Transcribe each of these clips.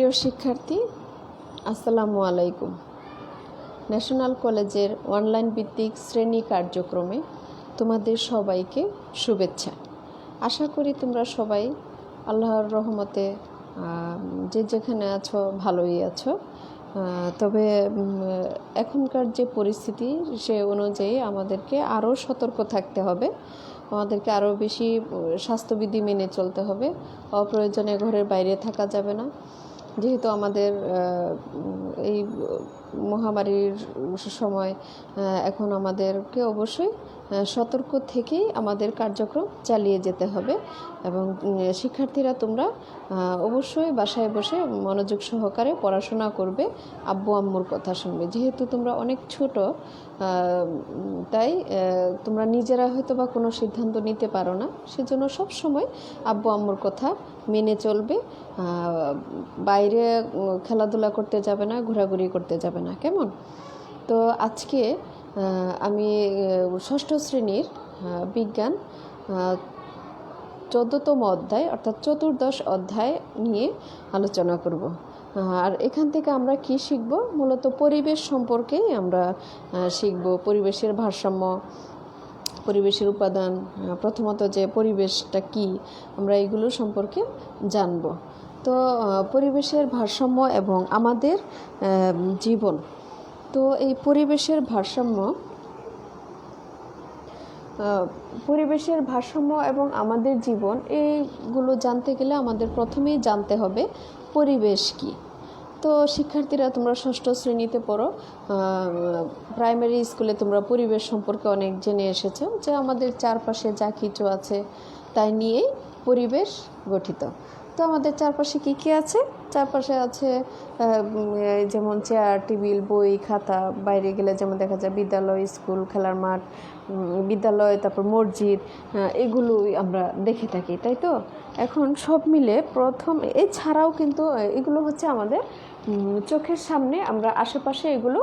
প্রিয় শিক্ষার্থী, আসসালামু আলাইকুম। ন্যাশনাল কলেজের অনলাইন ভিত্তিক শ্রেণি কার্যক্রমে তোমাদের সবাইকে শুভেচ্ছা। আশা করি তোমরা সবাই আল্লাহর রহমতে যে যেখানে আছো ভালোই আছো। তবে এখনকার যে পরিস্থিতি সে অনুযায়ী আমাদেরকে আরও সতর্ক থাকতে হবে। আমাদেরকে আরও বেশি স্বাস্থ্যবিধি মেনে চলতে হবে। অপ্রয়োজনে ঘরের বাইরে থাকা যাবে না। যেহেতু আমাদের এই মহামারীর সময় এখন আমাদেরকে অবশ্যই সতর্ক থেকেই আমাদের কার্যক্রম চালিয়ে যেতে হবে এবং শিক্ষার্থীরা তোমরা অবশ্যই বাসায় বসে মনোযোগ সহকারে পড়াশোনা করবে আব্বু আম্মুর কথা শুনবে। যেহেতু তোমরা অনেক ছোট তাই তোমরা নিজেরা হয়তো বা কোনো সিদ্ধান্ত নিতে পারো না। সেজন্য সব সময় আব্বু আম্মুর কথা মেনে চলবে। বাইরে খেলাধুলা করতে যাবে না, ঘোরাঘুরি করতে যাবে না, কেমন? তো আজকে আমি ষষ্ঠ শ্রেণির বিজ্ঞান চোদ্দতম অধ্যায়, অর্থাৎ চতুর্দশ অধ্যায় নিয়ে আলোচনা করব। আর এখান থেকে আমরা কি শিখব? মূলত পরিবেশ সম্পর্কেই আমরা শিখব। পরিবেশের ভারসাম্য, পরিবেশের উপাদান প্রথমত যে পরিবেশটা কি, আমরা এগুলো সম্পর্কে জানব। তো পরিবেশের ভারসাম্য এবং আমাদের জীবন। তো, এই পরিবেশের ভারসাম্য পরিবেশের ভারসাম্য এবং আমাদের জীবন, এইগুলো জানতে গেলে আমাদের প্রথমেই জানতে হবে পরিবেশ কি। তো, শিক্ষার্থীরা তোমরা ষষ্ঠ শ্রেণীতে পড়ো প্রাইমারি স্কুলে তোমরা পরিবেশ সম্পর্কে অনেক জেনে এসেছ যে আমাদের চারপাশে যা কিছু আছে তাই নিয়েই পরিবেশ গঠিত। তো আমাদের চারপাশে কী কী আছে? চারপাশে আছে যেমন চেয়ার, টেবিল, বই, খাতা, বাইরে গেলে যেমন দেখা যায় বিদ্যালয়, স্কুল, খেলার মাঠ বিদ্যালয়, তারপর মসজিদ এগুলোই আমরা দেখে থাকি, তাই তো? এখন সব মিলে প্রথম, এছাড়াও কিন্তু এগুলো হচ্ছে আমাদের চোখের সামনে আমরা আশেপাশে এগুলো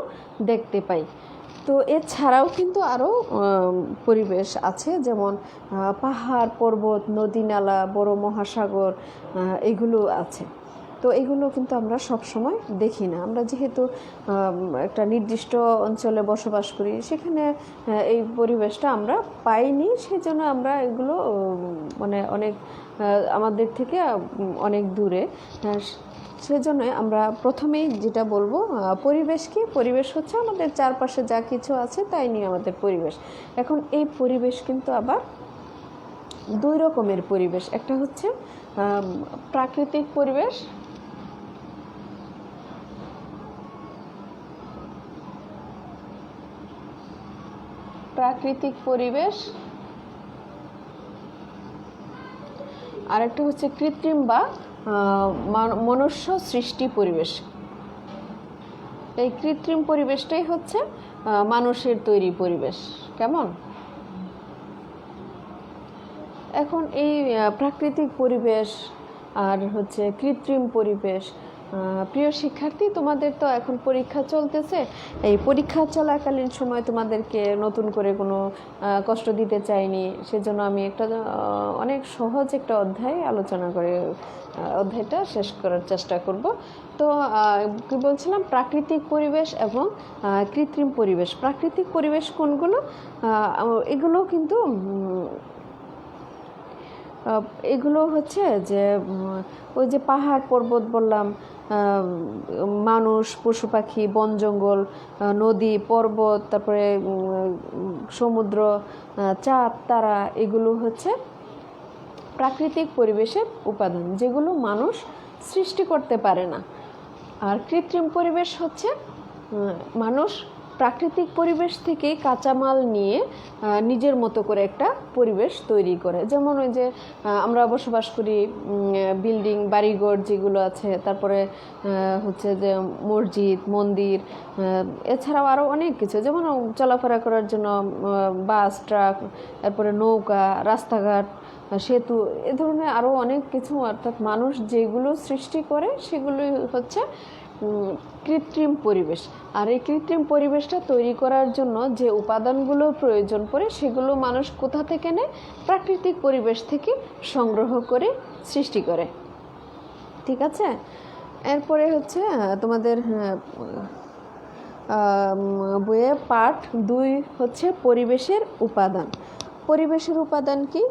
দেখতে পাই। তো এছাড়াও কিন্তু আরও পরিবেশ আছে, যেমন পাহাড়, পর্বত, নদী নালা, বড় মহাসাগর এগুলো আছে। তো এগুলো কিন্তু আমরা সব সময় দেখি না। আমরা যেহেতু একটা নির্দিষ্ট অঞ্চলে বসবাস করি, সেখানে এই পরিবেশটা আমরা পাইনি সেই জন্য আমরা এগুলো মানে অনেক আমাদের থেকে অনেক দূরে। সেজন্য আমরা প্রথমেই যেটা বলব পরিবেশ কি? পরিবেশ হচ্ছে আমাদের চারপাশে যা কিছু আছে তাই নিয়ে আমাদের পরিবেশ। এখন এই পরিবেশ কিন্তু আবার দুই রকমের পরিবেশ। একটা হচ্ছে প্রাকৃতিক পরিবেশ প্রাকৃতিক পরিবেশ, আরেকটা হচ্ছে কৃত্রিম বা মনুষ্য সৃষ্টি পরিবেশ। এই কৃত্রিম পরিবেশটাই হচ্ছে মানুষের তৈরি পরিবেশ। কেমন? এখন এই প্রাকৃতিক পরিবেশ আর হচ্ছে কৃত্রিম পরিবেশ প্রিয় শিক্ষার্থী, তোমাদের তো এখন পরীক্ষা চলতেছে। এই পরীক্ষা চলাকালীন সময় তোমাদেরকে নতুন করে কোনো কষ্ট দিতে চাইনি। সেজন্য আমি একটা অনেক সহজ একটা অধ্যায় আলোচনা করে অধ্যায়টা শেষ করার চেষ্টা করব। তো কি বলছিলাম? প্রাকৃতিক পরিবেশ এবং কৃত্রিম পরিবেশ। প্রাকৃতিক পরিবেশ কোনগুলো? এগুলো কিন্তু এগুলো হচ্ছে যে ওই যে পাহাড় পর্বত বললাম মানুষ, পশু পাখি, বন জঙ্গল নদী, পর্বত, তারপরে সমুদ্র চাঁদ, তারা, এগুলো হচ্ছে প্রাকৃতিক পরিবেশের উপাদান যেগুলো মানুষ সৃষ্টি করতে পারে না। আর কৃত্রিম পরিবেশ হচ্ছে মানুষ প্রাকৃতিক পরিবেশ থেকে কাঁচামাল নিয়ে নিজের মতো করে একটা পরিবেশ তৈরি করে। যেমন ওই যে আমরা বসবাস করি বিল্ডিং, বাড়িঘর যেগুলো আছে, তারপরে হচ্ছে যে মসজিদ, মন্দির এছাড়াও আরও অনেক কিছু। যেমন চলাফেরা করার জন্য বাস, ট্রাক, তারপরে নৌকা, রাস্তাঘাট, সেতু, এ ধরনের আরও অনেক কিছু অর্থাৎ মানুষ যেগুলো সৃষ্টি করে, সেগুলোই হচ্ছে কৃত্রিম পরিবেশ। আর এই কৃত্রিম পরিবেশটা তৈরি করার জন্য যে উপাদানগুলো প্রয়োজন পড়ে, সেগুলো মানুষ কোথা থেকে নেয়? প্রাকৃতিক পরিবেশ থেকে সংগ্রহ করে সৃষ্টি করে। ঠিক আছে? এরপরে হচ্ছে তোমাদের বইয়ে পাঠ দুই হচ্ছে পরিবেশের উপাদান। পরিবেশের উপাদান কি?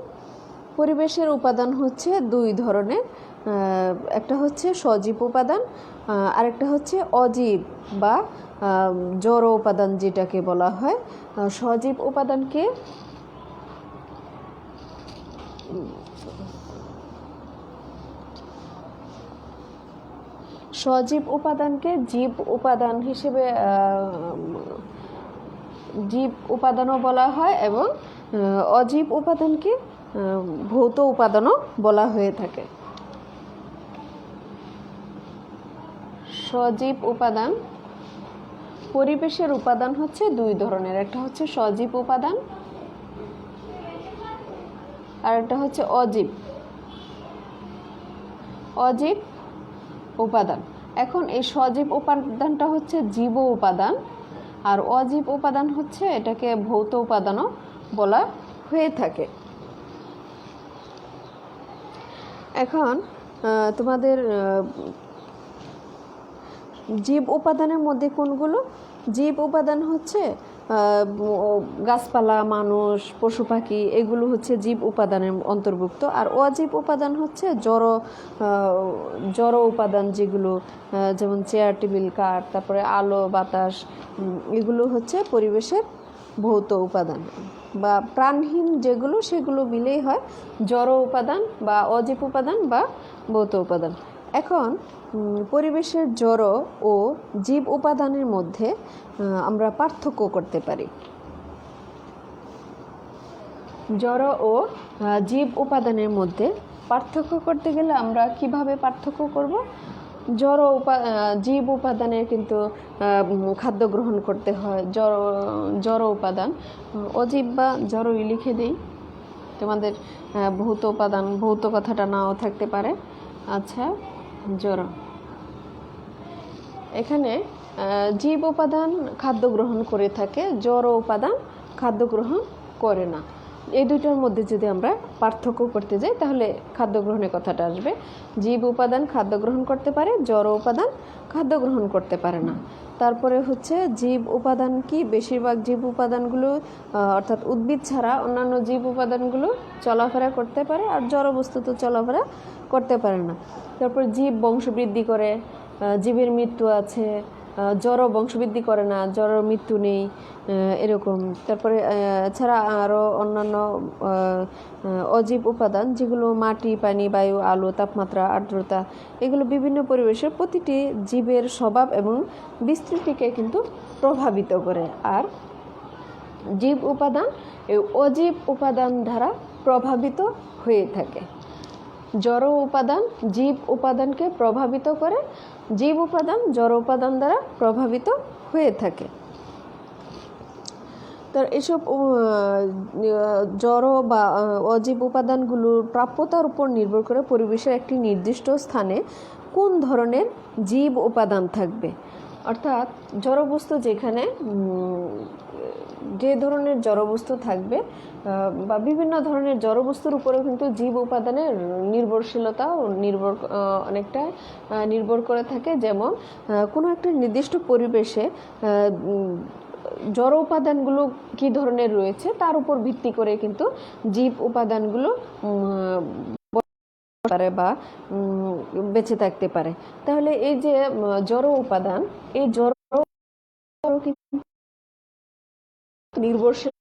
পরিবেশের উপাদান হচ্ছে দুই ধরনের। একটা হচ্ছে সজীব উপাদান আরেকটা হচ্ছে অজীব বা জড় উপাদান যেটাকে বলা হয়। সজীব উপাদানকে সজীব উপাদানকে জীব উপাদান হিসেবে জীব উপাদানও বলা হয় এবং অজীব উপাদানকে ভৌত উপাদানও বলা হয়ে থাকে। সজীব উপাদান। পরিবেশের উপাদান হচ্ছে দুই ধরনের, একটা হচ্ছে সজীব উপাদান আর একটা হচ্ছে অজীব। অজীব উপাদান। এখন এই সজীব উপাদানটা হচ্ছে জীব উপাদান আর অজীব উপাদান হচ্ছে এটাকে ভৌত উপাদানও বলা হয়ে থাকে। এখন তোমাদের জীব উপাদানের মধ্যে কোনগুলো? জীব উপাদান হচ্ছে গাছপালা, মানুষ, পশু পাখি, এগুলো হচ্ছে জীব উপাদানের অন্তর্ভুক্ত। আর অজীব উপাদান হচ্ছে জড় জড় উপাদান যেগুলো যেমন চেয়ার টেবিল কাঠ তারপরে আলো, বাতাস এগুলো হচ্ছে পরিবেশের ভৌত উপাদান। বা প্রাণহীন যেগুলো, সেগুলো মিলেই হয় জড় উপাদান বা অজীব উপাদান বা ভৌত উপাদান। এখন পরিবেশের জড় ও জীব উপাদানের মধ্যে আমরা পার্থক্য করতে পারি। জড় ও জীব উপাদানের মধ্যে পার্থক্য করতে গেলে আমরা কীভাবে পার্থক্য করব? জড় উপা জীব উপাদানের কিন্তু খাদ্য গ্রহণ করতে হয়। জড় জড় উপাদান অজীব বা জড়ই লিখে দিই। তোমাদের ভৌত উপাদান, ভৌত কথাটা নাও থাকতে পারে। আচ্ছা জড় এখানে জীব উপাদান খাদ্য গ্রহণ করে থাকে জড় উপাদান খাদ্য গ্রহণ করে না। এই দুইটার মধ্যে যদি আমরা পার্থক্য করতে যাই, তাহলে খাদ্য গ্রহণের কথাটা আসবে। জীব উপাদান খাদ্য গ্রহণ করতে পারে, জড় উপাদান খাদ্য গ্রহণ করতে পারে না। তারপরে হচ্ছে জীব উপাদান কি? বেশিরভাগ জীব উপাদানগুলো অর্থাৎ উদ্ভিদ ছাড়া অন্যান্য জীব উপাদানগুলো চলাফেরা করতে পারে, আর জড় বস্তু তো চলাফেরা করতে পারে না। তারপর জীব বংশবৃদ্ধি করে জীবের মৃত্যু আছে জড় বংশবৃদ্ধি করে না জড় মৃত্যু নেই এরকম। তারপরে ছাড়া আরও অন্যান্য অজীব উপাদান যেগুলো মাটি, পানি, বায়ু, আলো, তাপমাত্রা, আর্দ্রতা, এগুলো বিভিন্ন পরিবেশের প্রতিটি জীবের স্বভাব এবং বিস্তৃতিকে কিন্তু প্রভাবিত করে। আর জীব উপাদান, এই অজীব উপাদান দ্বারা প্রভাবিত হয়ে থাকে। জড় উপাদান, জীব উপাদানকে প্রভাবিত করে জীব উপাদান জড় উপাদান দ্বারা প্রভাবিত হয়ে থাকে। তো এসব জড় বা অজীব উপাদানগুলোর প্রাপ্যতার উপর নির্ভর করে পরিবেশের একটি নির্দিষ্ট স্থানে কোন ধরনের জীব উপাদান থাকবে। অর্থাৎ জড়বস্তু যেখানে যে ধরনের জড়বস্তু থাকবে বা বিভিন্ন ধরনের জড়বস্তুর উপরেও কিন্তু জীব উপাদানের নির্ভরশীলতাও নির্ভর অনেকটা নির্ভর করে থাকে। যেমন কোনো একটা নির্দিষ্ট পরিবেশে জড় উপাদানগুলো কী ধরনের রয়েছে, তার উপর ভিত্তি করে কিন্তু জীব উপাদানগুলো পারে বা বেঁচে থাকতে পারে। তাহলে এই যে জড় উপাদান, এই জড় নির্ভরশীল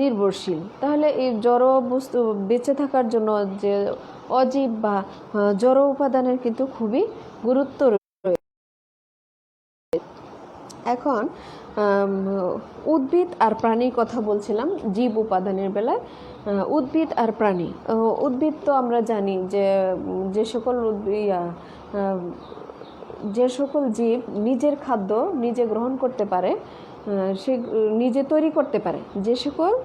নির্ভরশীল। তাহলে এই জড় বস্তু বেঁচে থাকার জন্য যে অজীব বা জড় উপাদানের কিন্তু খুবই গুরুত্ব এখন উদ্ভিদ আর প্রাণীর কথা বলছিলাম জীব উপাদানের বেলায়। উদ্ভিদ আর প্রাণী। উদ্ভিদ তো আমরা জানি যে যে সকল উদ্ভি- আহ, যে সকল জীব নিজের খাদ্য নিজে গ্রহণ করতে পারে সে নিজে তৈরি করতে পারে। যে সকল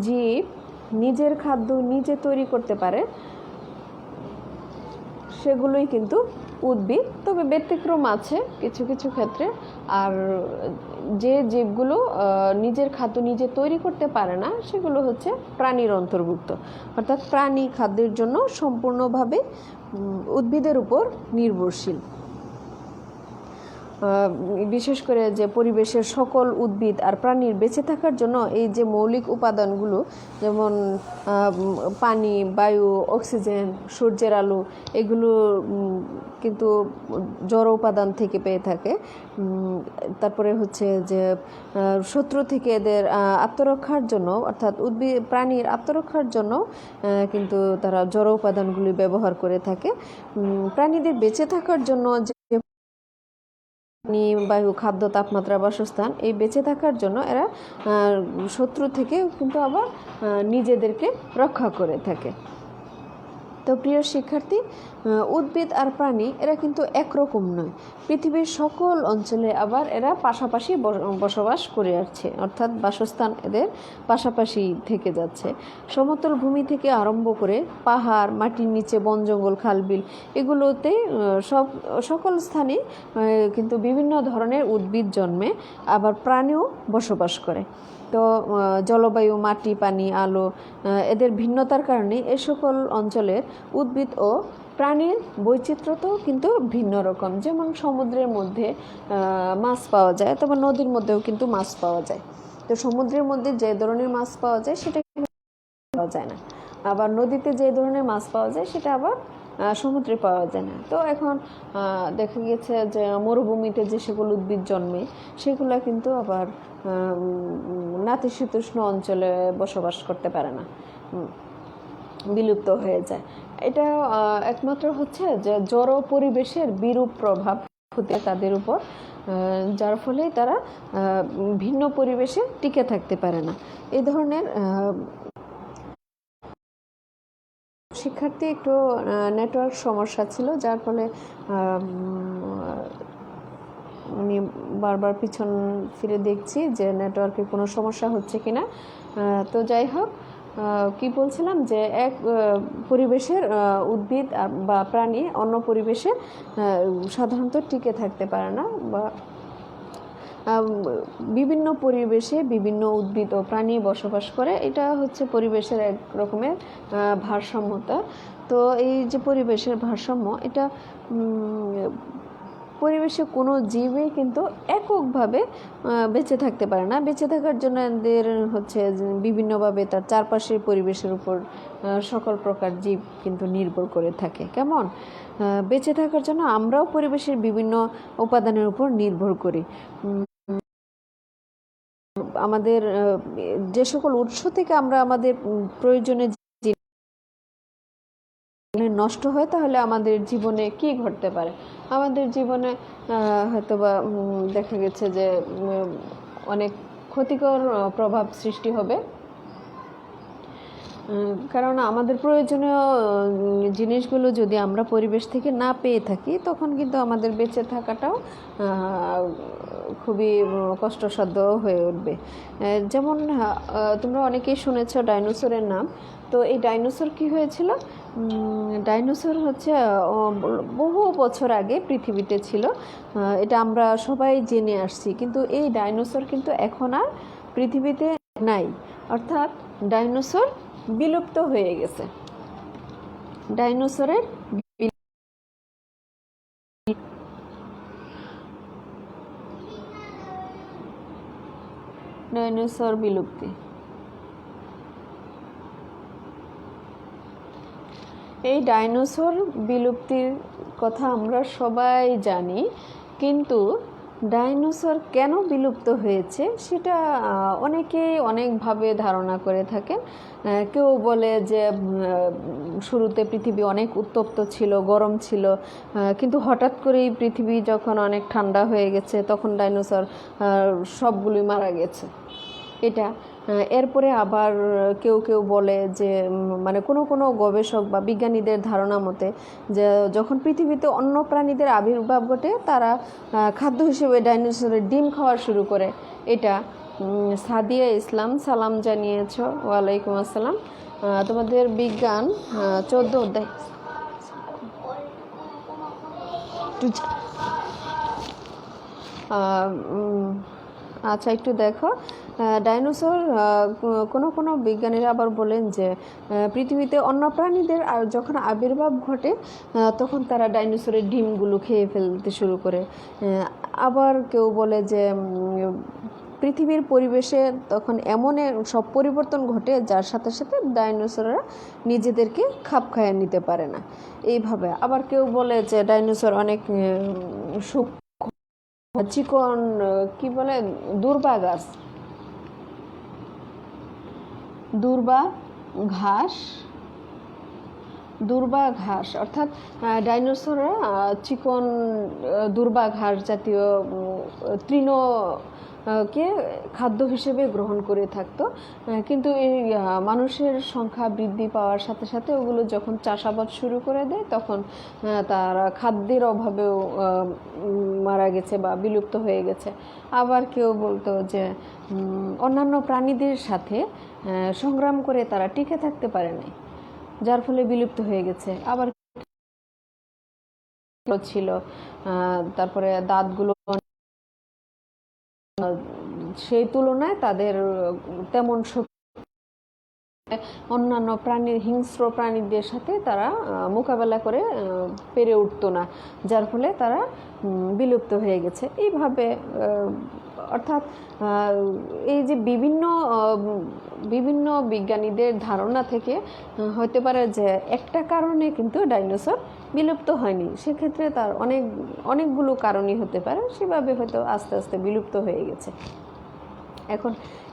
জীব নিজের খাদ্য নিজে তৈরি করতে পারে সেগুলোই কিন্তু উদ্ভিদ, তবে ব্যতিক্রম আছে কিছু কিছু ক্ষেত্রে। আর যে জীবগুলো নিজের খাদ্য নিজে তৈরি করতে পারে না, সেগুলো হচ্ছে প্রাণীর অন্তর্ভুক্ত। অর্থাৎ প্রাণী খাদ্যের জন্য সম্পূর্ণভাবে উদ্ভিদের উপর নির্ভরশীল। বিশেষ করে যে পরিবেশের সকল উদ্ভিদ আর প্রাণীর বেঁচে থাকার জন্য এই যে মৌলিক উপাদানগুলো, যেমন পানি, বায়ু, অক্সিজেন, সূর্যের আলো, এগুলো কিন্তু জড় উপাদান থেকে পেয়ে থাকে। তারপরে হচ্ছে যে শত্রু থেকে এদের আত্মরক্ষার জন্য, অর্থাৎ উদ্ভিদ প্রাণীর আত্মরক্ষার জন্য কিন্তু তারা জড় উপাদানগুলি ব্যবহার করে থাকে। প্রাণীদের বেঁচে থাকার জন্য যে পানি বায়ু, খাদ্য, তাপমাত্রা, বাসস্থান এই বেঁচে থাকার জন্য এরা শত্রু থেকে কিন্তু আবার নিজেদেরকে রক্ষা করে থাকে। তো প্রিয় শিক্ষার্থী উদ্ভিদ আর প্রাণী, এরা কিন্তু একরকম নয়। পৃথিবীর সকল অঞ্চলে আবার এরা পাশাপাশি বস- বসবাস করে আসছে। অর্থাৎ বাসস্থান এদের পাশাপাশি থেকে যাচ্ছে। সমতল ভূমি থেকে আরম্ভ করে পাহাড়, মাটির নিচে বন, জঙ্গল খালবিল এগুলোতে সব, সকল স্থানে কিন্তু বিভিন্ন ধরনের উদ্ভিদ জন্মে, আবার প্রাণীও বসবাস করে। তো জলবায়ু, মাটি, পানি, আলো এদের ভিন্নতার কারণে এ সকল অঞ্চলের উদ্ভিদ ও প্রাণীর বৈচিত্র্যতাও কিন্তু ভিন্ন রকম। যেমন সমুদ্রের মধ্যে মাছ পাওয়া যায় তবে নদীর মধ্যেও কিন্তু মাছ পাওয়া যায়। তো সমুদ্রের মধ্যে যে ধরনের মাছ পাওয়া যায়, সেটা পাওয়া যায় না। আবার নদীতে যে ধরনের মাছ পাওয়া যায়, সেটা আবার সমুদ্রে পাওয়া যায় না। তো এখন দেখা গেছে যে মরুভূমিতে যে সেগুলো উদ্ভিদ জন্মে, সেগুলো কিন্তু আবার নাতিশীতোষ্ণ অঞ্চলে বসবাস করতে পারে না। বিলুপ্ত হয়ে যায়। এটা একমাত্র হচ্ছে যে জড় পরিবেশের বিরূপ প্রভাব হতে তাদের উপর যার ফলে তারা ভিন্ন পরিবেশে টিকে থাকতে পারে না। এই ধরনের শিক্ষার্থী একটু নেটওয়ার্ক সমস্যা ছিল যার ফলে আমি বারবার পিছন ফিরে দেখছি যে নেটওয়ার্কে কোনো সমস্যা হচ্ছে কিনা। আহ, তো যাই হোক কি বলছিলাম যে এক পরিবেশের উদ্ভিদ বা প্রাণী অন্য পরিবেশে সাধারণত টিকে থাকতে পারে না বা বিভিন্ন পরিবেশে বিভিন্ন উদ্ভিদ ও প্রাণী বসবাস করে। এটা হচ্ছে পরিবেশের এক রকমের ভারসাম্যতা। তো এই যে পরিবেশের ভারসাম্য, এটা পরিবেশে কোনো জীবই কিন্তু এককভাবে বেঁচে থাকতে পারে না। বেঁচে থাকার জন্য এদের হচ্ছে বিভিন্নভাবে তার চারপাশের পরিবেশের উপর সকল প্রকার জীব কিন্তু নির্ভর করে থাকে। কেমন? বেঁচে থাকার জন্য আমরাও পরিবেশের বিভিন্ন উপাদানের উপর নির্ভর করি। আমাদের যে সকল উৎস থেকে আমরা আমাদের প্রয়োজনে নষ্ট হয়, তাহলে আমাদের জীবনে কি ঘটতে পারে? আমাদের জীবনে হয়তো হয়তোবা দেখা গেছে যে অনেক ক্ষতিকর প্রভাব সৃষ্টি হবে। কারণ আমাদের প্রয়োজনীয় জিনিসগুলো যদি আমরা পরিবেশ থেকে না পেয়ে থাকি, তখন কিন্তু আমাদের বেঁচে থাকাটাও খুবই কষ্টসাধ্য হয়ে উঠবে। যেমন তোমরা অনেকেই শুনেছ ডাইনোসরের নাম। তো এই ডাইনোসর কি হয়েছিল? ডাইনোসর হচ্ছে বহু বছর আগে পৃথিবীতে ছিল। এটা আমরা সবাই জেনে আসছি। কিন্তু এই ডাইনোসর কিন্তু এখন আর পৃথিবীতে নাই। অর্থাৎ ডাইনোসর বিলুপ্ত হয়ে গেছে। ডাইনোসরের ডাইনোসর বিলুপ্তি। এই ডাইনোসর বিলুপ্তির কথা আমরা সবাই জানি কিন্তু ডাইনোসর কেন বিলুপ্ত হয়েছে সেটা অনেকেই অনেকভাবে ধারণা করে থাকেন। কেউ বলে যে শুরুতে পৃথিবী অনেক উত্তপ্ত ছিল, গরম ছিল কিন্তু হঠাৎ করেই পৃথিবী যখন অনেক ঠান্ডা হয়ে গেছে, তখন ডাইনোসর সবগুলি মারা গেছে। এটা এরপরে আবার কেউ কেউ বলে যে মানে কোনো কোনো গবেষক বা বিজ্ঞানীদের ধারণা মতে যে যখন পৃথিবীতে অন্য প্রাণীদের আবির্ভাব ঘটে তারা খাদ্য হিসেবে ডাইনোসরের ডিম খাওয়া শুরু করে। এটা সাদিয়া ইসলাম সালাম জানিয়েছ। ওয়ালাইকুম আসসালাম। তোমাদের বিজ্ঞান চোদ্দ অধ্যায়। আহ, আচ্ছা একটু দেখো। ডাইনোসর কোনো কোনো বিজ্ঞানীরা আবার বলেন যে পৃথিবীতে অন্য প্রাণীদের আর যখন আবির্ভাব ঘটে তখন তারা ডাইনোসরের ডিমগুলো খেয়ে ফেলতে শুরু করে। আবার কেউ বলে যে পৃথিবীর পরিবেশে তখন এমন সব পরিবর্তন ঘটে, যার সাথে সাথে ডাইনোসররা নিজেদেরকে খাপ খাইয়ে নিতে পারে না। এইভাবে। আবার কেউ বলে যে, ডাইনোসর অনেক সূক্ষ্ম চিকন কি বলে দুর্বা গাছ দুর্বা ঘাস দুর্বা ঘাস অর্থাৎ ডাইনোসররা চিকন দূর্বা ঘাস জাতীয় তৃণ কে খাদ্য হিসেবে গ্রহণ করে থাকতো। কিন্তু এই মানুষের সংখ্যা বৃদ্ধি পাওয়ার সাথে সাথে ওগুলো যখন চাষাবাদ শুরু করে দেয়, তখন তারা খাদ্যের অভাবেও মারা গেছে বা বিলুপ্ত হয়ে গেছে। আবার কেউ বলতো যে অন্যান্য প্রাণীদের সাথে সংগ্রাম করে তারা টিকে থাকতে পারে নাই যার ফলে বিলুপ্ত হয়ে গেছে। আবার ছিল তারপরে দাঁতগুলো সেই তুলনায় তাদের, তেমন অন্যান্য প্রাণীর হিংস্র প্রাণীদের সাথে তারা মোকাবেলা করে পেরে উঠতো না, যার ফলে তারা বিলুপ্ত হয়ে গেছে। এইভাবে অর্থাৎ এই যে বিভিন্ন বিভিন্ন বিজ্ঞানীদের ধারণা থেকে হতে পারে যে একটা কারণে কিন্তু ডাইনোসর বিলুপ্ত হয়নি। সেক্ষেত্রে তার অনেক, অনেকগুলো কারণই হতে পারে, সেভাবে হয়তো আস্তে আস্তে বিলুপ্ত হয়ে গেছে। এখন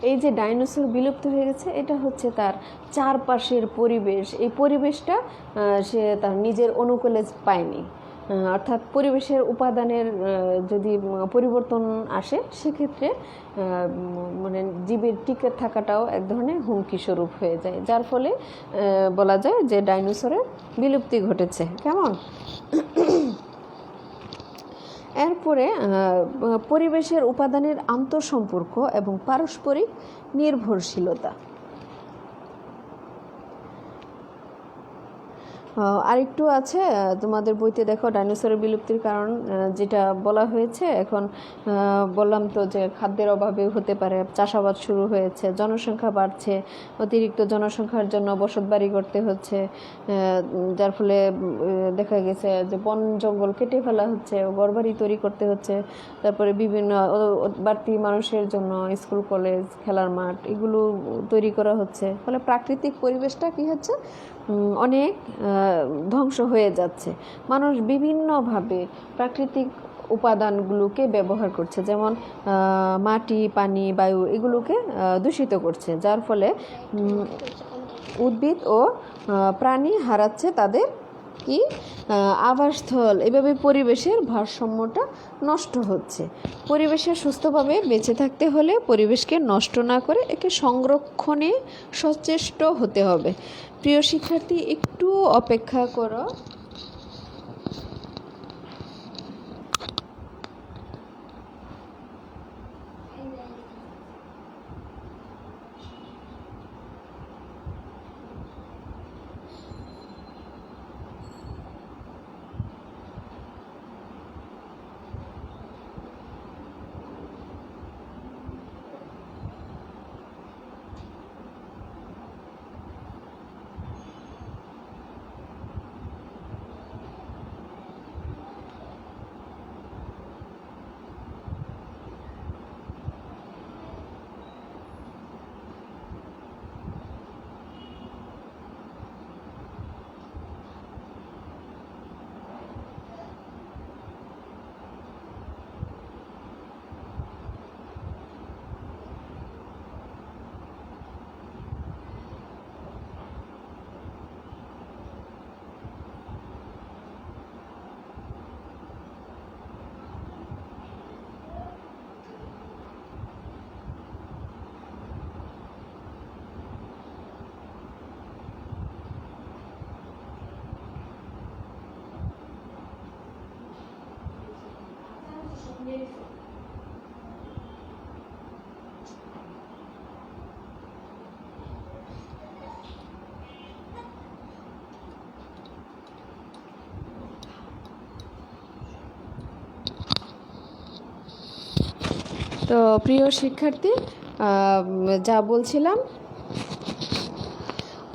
এই যে ডাইনোসর বিলুপ্ত হয়ে গেছে, এটা হচ্ছে তার চারপাশের পরিবেশ। এই পরিবেশটা সে তার নিজের অনুকূলে পায়নি। অর্থাৎ পরিবেশের উপাদানের যদি পরিবর্তন আসে, সেক্ষেত্রে মানে জীবের টিকে থাকাটাও এক ধরনের হুমকি স্বরূপ হয়ে যায়। যার ফলে বলা যায় যে ডাইনোসরের বিলুপ্তি ঘটেছে। কেমন? এরপরে পরিবেশের উপাদানের আন্তঃসম্পর্ক এবং পারস্পরিক নির্ভরশীলতা। আরেকটু আছে তোমাদের বইতে দেখো ডাইনোসরের বিলুপ্তির কারণ যেটা বলা হয়েছে। এখন বললাম তো যে খাদ্যের অভাবে হতে পারে, চাষাবাদ শুরু হয়েছে, জনসংখ্যা বাড়ছে, অতিরিক্ত জনসংখ্যার জন্য বসতবাড়ি করতে হচ্ছে যার ফলে দেখা গেছে যে বন, জঙ্গল কেটে ফেলা হচ্ছে, ঘরবাড়ি তৈরি করতে হচ্ছে, তারপরে বিভিন্ন বাড়তি মানুষের জন্য স্কুল, কলেজ, খেলার মাঠ, এগুলো তৈরি করা হচ্ছে। ফলে প্রাকৃতিক পরিবেশটা কি হচ্ছে? অনেক ধ্বংস হয়ে যাচ্ছে। মানুষ বিভিন্নভাবে প্রাকৃতিক উপাদানগুলোকে ব্যবহার করছে, যেমন মাটি, পানি, বায়ু, এগুলোকে দূষিত করছে, যার ফলে উদ্ভিদ ও প্রাণী হারাচ্ছে তাদের কি আবাসস্থল। এভাবে পরিবেশের ভারসাম্যটা নষ্ট হচ্ছে। পরিবেশে সুস্থভাবে বেঁচে থাকতে হলে পরিবেশকে নষ্ট না করে একে সংরক্ষণে সচেষ্ট হতে হবে। প্রিয় শিক্ষার্থী একটু অপেক্ষা করো। তো প্রিয় শিক্ষার্থী যা বলছিলাম,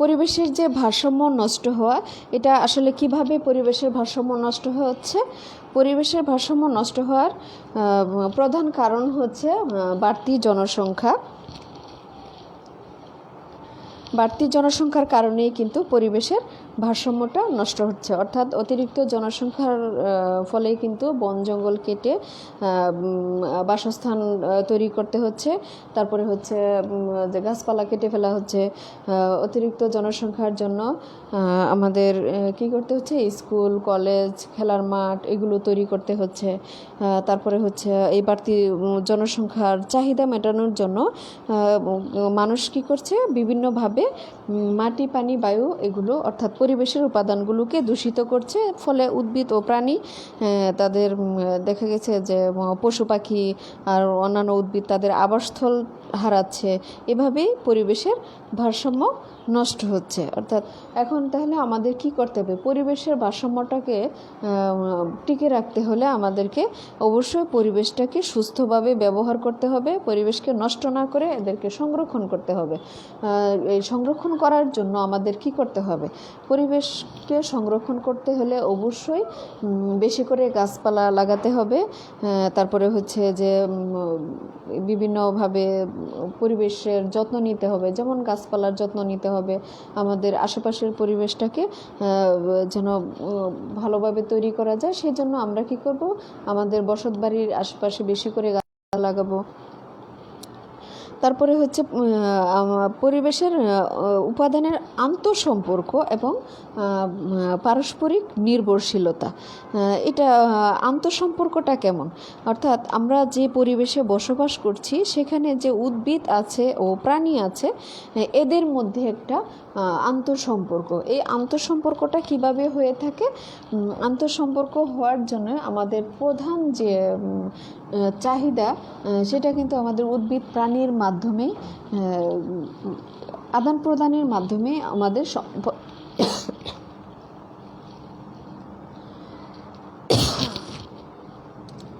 পরিবেশের যে ভারসাম্য নষ্ট হওয়া, এটা আসলে কীভাবে পরিবেশের ভারসাম্য নষ্ট হচ্ছে? পরিবেশের ভারসাম্য নষ্ট হওয়ার প্রধান কারণ হচ্ছে বাড়তি জনসংখ্যা। বাড়তি জনসংখ্যার কারণেই কিন্তু পরিবেশের ভারসাম্যটা নষ্ট হচ্ছে। অর্থাৎ অতিরিক্ত জনসংখ্যার ফলে কিন্তু বন জঙ্গল কেটে বাসস্থান তৈরি করতে হচ্ছে। তারপরে হচ্ছে যে গাছপালা কেটে ফেলা হচ্ছে। অতিরিক্ত জনসংখ্যার জন্য আমাদের কি করতে হচ্ছে? স্কুল, কলেজ, খেলার মাঠ, এগুলো তৈরি করতে হচ্ছে। তারপরে হচ্ছে, এই বাড়তি জনসংখ্যার চাহিদা মেটানোর জন্য মানুষ কি করছে? বিভিন্নভাবে মাটি, পানি, বায়ু, এগুলো অর্থাৎ পরিবেশের উপাদানগুলোকে দূষিত করছে, ফলে উদ্ভিদ ও প্রাণী তাদের দেখা গেছে যে পশু পাখি আর অন্যান্য উদ্ভিদ তাদের আবাসস্থল হারাচ্ছে। এভাবেই পরিবেশের ভারসাম্য নষ্ট হচ্ছে। অর্থাৎ এখন তাহলে আমাদের কি করতে হবে? পরিবেশের ভারসাম্যটাকে টিকে রাখতে হলে আমাদেরকে অবশ্যই পরিবেশটাকে সুস্থভাবে ব্যবহার করতে হবে, পরিবেশকে নষ্ট না করে এদেরকে সংরক্ষণ করতে হবে। এই সংরক্ষণ করার জন্য আমাদের কি করতে হবে? পরিবেশকে সংরক্ষণ করতে হলে অবশ্যই বেশি করে গাছপালা লাগাতে হবে। তারপরে হচ্ছে যে বিভিন্নভাবে পরিবেশের যত্ন নিতে হবে, যেমন গাছপালার যত্ন নিতে হবে। আমাদের আশেপাশের পরিবেশটাকে যেন ভালোভাবে তৈরি করা যায়। সেই জন্য আমরা কি করব? আমাদের বসত বাড়ির আশেপাশে বেশি করে গাছ লাগাবো। তারপরে হচ্ছে পরিবেশের উপাদানের আন্তঃসম্পর্ক এবং পারস্পরিক নির্ভরশীলতা। এটা আন্তঃসম্পর্কটা কেমন? অর্থাৎ আমরা যে পরিবেশে বসবাস করছি, সেখানে যে উদ্ভিদ আছে ও প্রাণী আছে, এদের মধ্যে একটা আন্তঃসম্পর্ক। এই আন্তঃসম্পর্কটা কীভাবে হয়ে থাকে? আন্তঃসম্পর্ক হওয়ার জন্য আমাদের প্রধান যে চাহিদা সেটা কিন্তু আমাদের উদ্ভিদ প্রাণীর মাধ্যমেই আদান প্রদানের মাধ্যমে আমাদের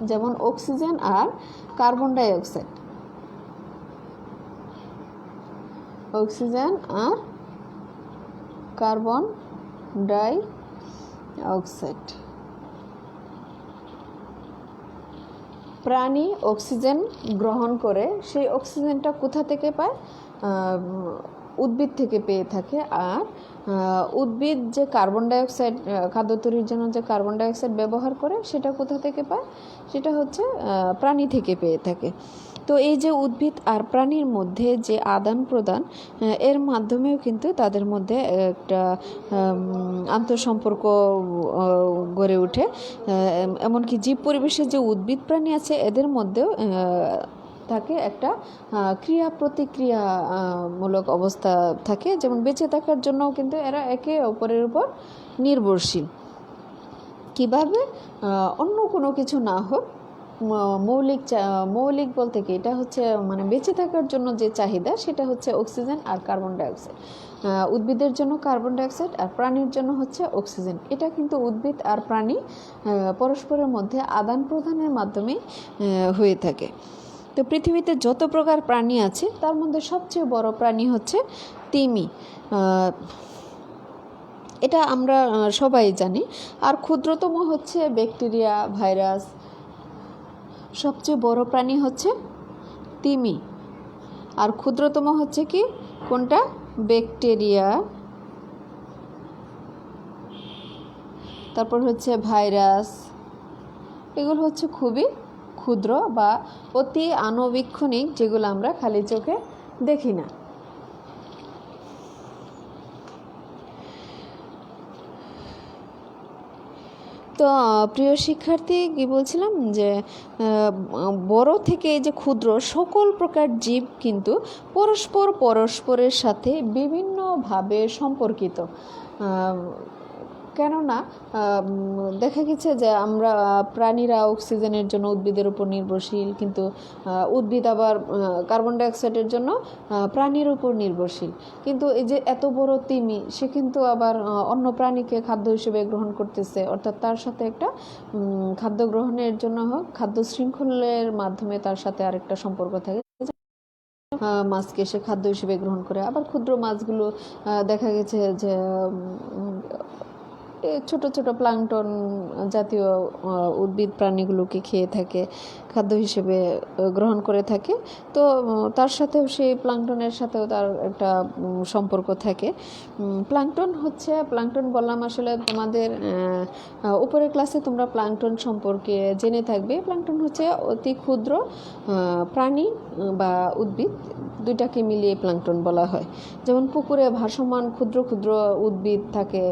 যেমন অক্সিজেন আর কার্বন ডাই অক্সাইড অক্সিজেন আর কার্বন ডাই অক্সাইড প্রাণী অক্সিজেন গ্রহণ করে, সেই অক্সিজেনটা কোথা থেকে পায়? উদ্ভিদ থেকে পেয়ে থাকে। আর উদ্ভিদ যে কার্বন ডাইঅক্সাইড খাদ্য তৈরির জন্য যে কার্বন ডাইঅক্সাইড ব্যবহার করে, সেটা কোথা থেকে পায়? সেটা হচ্ছে প্রাণী থেকে পেয়ে থাকে। তো এই যে উদ্ভিদ আর প্রাণীর মধ্যে যে আদান প্রদান এর মাধ্যমেও কিন্তু তাদের মধ্যে একটা আন্তঃসম্পর্ক গড়ে ওঠে। এমনকি জীব পরিবেশে যে উদ্ভিদ প্রাণী আছে, এদের মধ্যেও থাকে একটা ক্রিয়া প্রতিক্রিয়া মূলক অবস্থা থাকে। যেমন বেঁচে থাকার জন্যও কিন্তু এরা একে অপরের উপর নির্ভরশীল। কীভাবে? অন্য কোনো কিছু না হোক মৌলিক মৌলিক বলতে কি? এটা হচ্ছে মানে বেঁচে থাকার জন্য যে চাহিদা, সেটা হচ্ছে অক্সিজেন আর কার্বন ডাইঅক্সাইড। উদ্ভিদের জন্য কার্বন ডাইঅক্সাইড আর প্রাণীর জন্য হচ্ছে অক্সিজেন। এটা কিন্তু উদ্ভিদ আর প্রাণী পরস্পরের মধ্যে আদান প্রদানের মাধ্যমে হয়ে থাকে। তো পৃথিবীতে যত প্রকার প্রাণী আছে, তার মধ্যে সবচেয়ে বড় প্রাণী হচ্ছে তিমি। এটা আমরা সবাই জানি। আর ক্ষুদ্রতম হচ্ছে ব্যাকটেরিয়া, ভাইরাস সবচেয়ে বড় প্রাণী হচ্ছে তিমি। আর ক্ষুদ্রতম হচ্ছে কি? কোনটা? ব্যাকটেরিয়া। তারপর হচ্ছে ভাইরাস। এগুলো হচ্ছে খুবই ক্ষুদ্র বা অতি আণবীক্ষণিক, যেগুলো আমরা খালি চোখে দেখি না। তো প্রিয় শিক্ষার্থী কি বলছিলাম যে বড় থেকে যে ক্ষুদ্র সকল প্রকার জীব কিন্তু পরস্পর পরস্পরের সাথে বিভিন্নভাবে সম্পর্কিত। কেননা দেখা গেছে যে আমরা প্রাণীরা অক্সিজেনের জন্য উদ্ভিদের উপর নির্ভরশীল, কিন্তু উদ্ভিদ আবার কার্বন ডাইঅক্সাইডের জন্য প্রাণীর উপর নির্ভরশীল। কিন্তু এই যে এত বড় তিমি, সে কিন্তু আবার অন্য প্রাণীকে খাদ্য হিসেবে গ্রহণ করতেছে। অর্থাৎ তার সাথে একটা খাদ্য গ্রহণের জন্য হোক, খাদ্য শৃঙ্খলের মাধ্যমে তার সাথে আরেকটা সম্পর্ক থাকে। মাছকে সে খাদ্য হিসেবে গ্রহণ করে। আবার ক্ষুদ্র মাছগুলো দেখা গেছে যে ছোট ছোট প্লাংটন জাতীয় উদ্ভিদ প্রাণীগুলোকে খেয়ে থাকে, খাদ্য হিসেবে গ্রহণ করে থাকে। তো তার সাথেও সেই প্লাংটনের সাথেও তার একটা সম্পর্ক থাকে। প্লাংটন হচ্ছে, প্লাংটন বললাম আসলে তোমাদের উপরের ক্লাসে তোমরা প্লাংটন সম্পর্কে জেনে থাকবে। প্লাংটন হচ্ছে অতি ক্ষুদ্র প্রাণী বা উদ্ভিদ। দুইটাকে মিলিয়ে প্লাংটন বলা হয়। যেমন পুকুরে ভাসমান ক্ষুদ্র ক্ষুদ্র উদ্ভিদ থাকে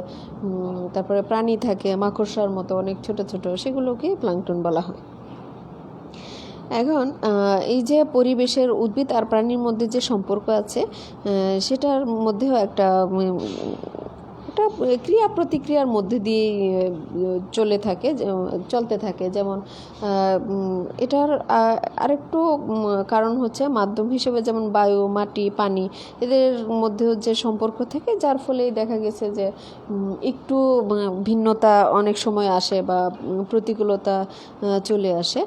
তারপরে প্রাণী থাকে, মাকড়সার মতো অনেক ছোট ছোট, সেগুলোকে প্লাংটন বলা হয়। এখন এই যে পরিবেশের উদ্ভিদ আর প্রাণীর মধ্যে যে সম্পর্ক আছে সেটার মধ্যেও একটা একটা ক্রিয়া প্রতিক্রিয়ার মধ্যে দিয়ে চলে থাকে চলতে থাকে। যেমন এটার আরেকটু কারণ হচ্ছে মাধ্যম হিসেবে যেমন বায়ু, মাটি, পানি, এদের মধ্যেও যে সম্পর্ক থাকে, যার ফলেই দেখা গেছে যে একটু ভিন্নতা অনেক সময় আসে বা প্রতিকূলতা চলে আসে।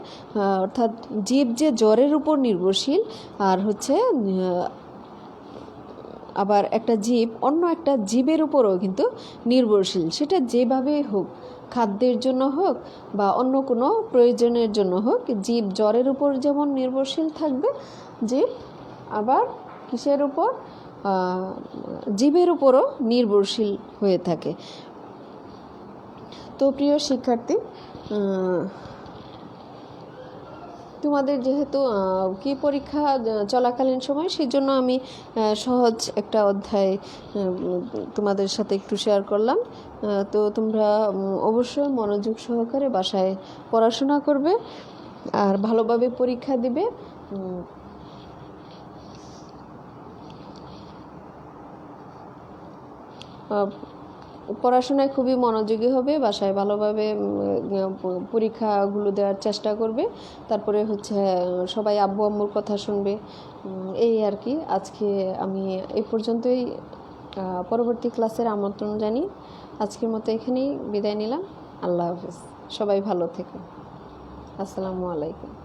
অর্থাৎ জীব যে জ্বরের উপর নির্ভরশীল, আর হচ্ছে আবার একটা জীব, অন্য একটা জীবের উপরও কিন্তু নির্ভরশীল। সেটা যেভাবেই হোক, খাদ্যের জন্য হোক বা অন্য কোনো প্রয়োজনের জন্য হোক, জীব জ্বরের উপর যেমন নির্ভরশীল থাকবে জীব আবার কিসের উপর? জীবের উপরও নির্ভরশীল হয়ে থাকে। তো প্রিয় শিক্ষার্থী তোমাদের যেহেতু কি পরীক্ষা চলাকালীন সময় সেই জন্য আমি সহজ একটা অধ্যায় তোমাদের সাথে একটু শেয়ার করলাম। তো তোমরা অবশ্যই মনোযোগ সহকারে বাসায় পড়াশোনা করবে আর ভালোভাবে পরীক্ষা দিবে। পড়াশোনায় খুবই মনোযোগী হবে, বাসায় ভালোভাবে পরীক্ষাগুলো দেওয়ার চেষ্টা করবে। তারপরে হচ্ছে, সবাই আব্বু আম্মুর কথা শুনবে। এই আর কি। আজকে আমি এই পর্যন্তই পরবর্তী ক্লাসের আমন্ত্রণ জানি। আজকের মতো এখানেই বিদায় নিলাম। আল্লাহ হাফিজ। সবাই ভালো থেকো। আসসালামু আলাইকুম।